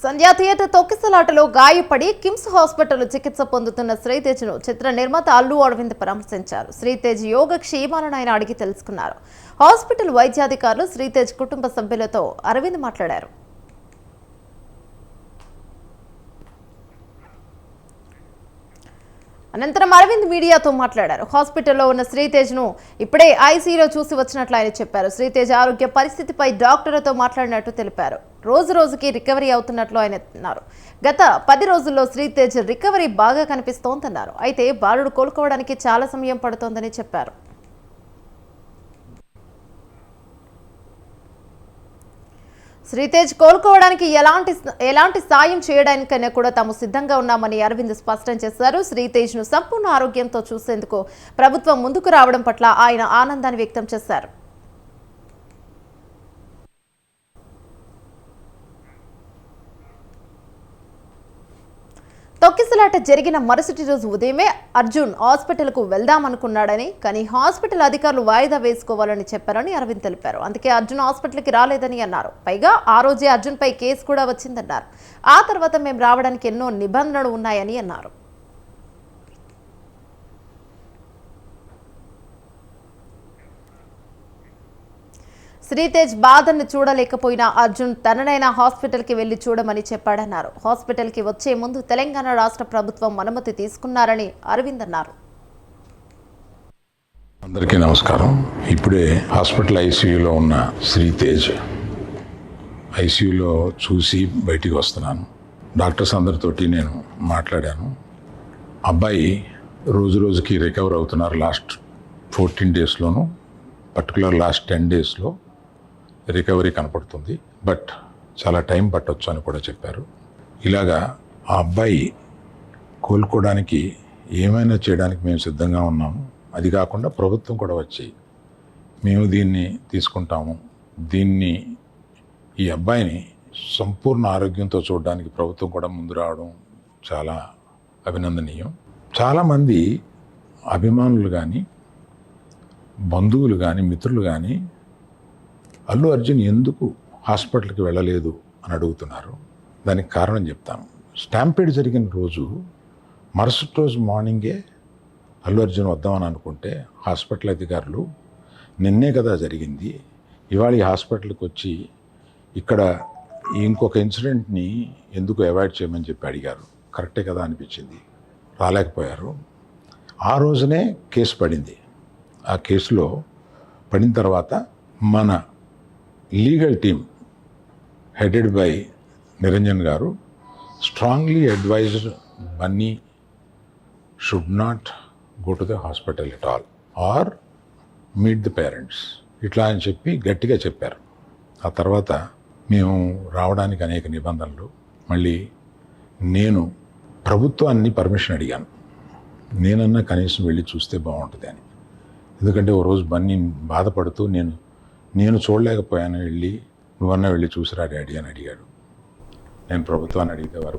సంధ్యా theatre తొక్కిసలాటలో గాయపడి KIMS hospital చికిత్స పొందుతున్న శ్రీతేజ్ను చిత్ర నిర్మాత అల్లు అరవింద్ పరామర్శించారు. శ్రీతేజ్ యోగ క్షేమాలను ఆయన అడిగి తెలుసుకున్నారు. హాస్పిటల్ వైద్యాధికారులు శ్రీతేజ్ కుటుంబ సభ్యులతో అరవింద్ మాట్లాడారు. అనంతరం అరవింద్ మీడియాతో మాట్లాడారు. హాస్పిటల్లో ఉన్న శ్రీతేజ్ను ఇప్పుడే ఐసీలో చూసి వచ్చినట్లు ఆయన చెప్పారు. శ్రీతేజ్ ఆరోగ్య పరిస్థితిపై డాక్టర్లతో మాట్లాడినట్టు తెలిపారు. రోజు రోజుకి రికవరీ అవుతున్నట్లు ఆయన అన్నారు. గత పది రోజుల్లో శ్రీతేజ్ రికవరీ బాగా కనిపిస్తోందన్నారు. అయితే బాలుడు కోలుకోవడానికి చాలా సమయం పడుతోందని చెప్పారు. శ్రీతేజ్ కోలుకోవడానికి ఎలాంటి ఎలాంటి సాయం చేయడానికైనా కూడా తాము సిద్ధంగా ఉన్నామని అరవింద్ స్పష్టం చేశారు. శ్రీతేజ్ను సంపూర్ణ ఆరోగ్యంతో చూసేందుకు ప్రభుత్వం ముందుకు రావడం పట్ల ఆయన ఆనందాన్ని వ్యక్తం చేశారు. తొక్కిసలాట జరిగిన మరుసటి రోజు ఉదయమే అర్జున్ హాస్పిటల్కు వెళ్దామనుకున్నాడని కానీ హాస్పిటల్ అధికారులు వాయిదా వేసుకోవాలని చెప్పారని అరవింద్ తెలిపారు. అందుకే అర్జున్ హాస్పిటల్కి రాలేదని అన్నారు. పైగా ఆ రోజే అర్జున్ పై కేసు కూడా వచ్చిందన్నారు. ఆ తర్వాత మేము రావడానికి ఎన్నో నిబంధనలు ఉన్నాయని అన్నారు. శ్రీతేజ్ బాధను చూడలేకపోయినా అర్జున్ తననైనా హాస్పిటల్కి వెళ్ళి చూడమని చెప్పాడన్నారు. హాస్పిటల్కి వచ్చే ముందు తెలంగాణ రాష్ట్ర ప్రభుత్వం అనుమతి తీసుకున్నారని అరవింద్ అన్నారు. అందరికీ నమస్కారం. ఇప్పుడే హాస్పిటల్ ఐసీయూలో ఉన్న శ్రీతేజ్ ఐసీయూలో చూసి బయటికి వస్తున్నాను. డాక్టర్స్ అందరితోటి నేను మాట్లాడాను. అబ్బాయి రోజు రోజుకి రికవర్ అవుతున్నారు లాస్ట్ ఫోర్టీన్ డేస్లోను పర్టికులర్ లాస్ట్ టెన్ డేస్లో. రికవరీ కనపడుతుంది. బట్ చాలా టైం పట్టొచ్చు అని కూడా చెప్పారు. ఇలాగా ఆ అబ్బాయి కోలుకోవడానికి ఏమైనా చేయడానికి మేము సిద్ధంగా ఉన్నాము. అది కాకుండా ప్రభుత్వం కూడా వచ్చి మేము దీన్ని తీసుకుంటాము. దీన్ని ఈ అబ్బాయిని సంపూర్ణ ఆరోగ్యంతో చూడడానికి ప్రభుత్వం కూడా ముందు రావడం చాలా అభినందనీయం. చాలామంది అభిమానులు కానీ బంధువులు కానీ మిత్రులు కానీ అల్లు అర్జున్ ఎందుకు హాస్పిటల్కి వెళ్ళలేదు అని అడుగుతున్నారు. దానికి కారణం చెప్తాను స్టాంపేడ్ జరిగిన రోజు మరుసటి రోజు మార్నింగే అల్లు అర్జున్ వద్దామని అనుకుంటే హాస్పిటల్ అధికారులు నిన్నే కదా జరిగింది ఇవాళ ఈ హాస్పిటల్కి వచ్చి ఇక్కడ ఇంకొక ఇన్సిడెంట్ని ఎందుకు అవాయిడ్ చేయమని చెప్పి అడిగారు. కరెక్టే కదా అనిపించింది. రాలేకపోయారు. ఆ రోజునే కేసు పడింది. ఆ కేసులో పడిన తర్వాత మన legal team headed by Niranjan గారు. Strongly advised Bunny should not go to the hospital at all or meet the parents. ఇట్లా అని చెప్పి గట్టిగా చెప్పారు. ఆ తర్వాత మేము రావడానికి అనేక నిబంధనలు మళ్ళీ నేను ప్రభుత్వాన్ని పర్మిషన్ అడిగాను. నేనన్నా కనీసం వెళ్ళి చూస్తే బాగుంటుంది అని. ఎందుకంటే ఓ రోజు బన్నీ బాధపడుతూ నేను నేను చూడలేకపోయాను వెళ్ళి. నువ్వన్నా వెళ్ళి చూసిరా డాడీ అని అడిగాడు. నేను ప్రభుత్వాన్ని అడిగితే వారు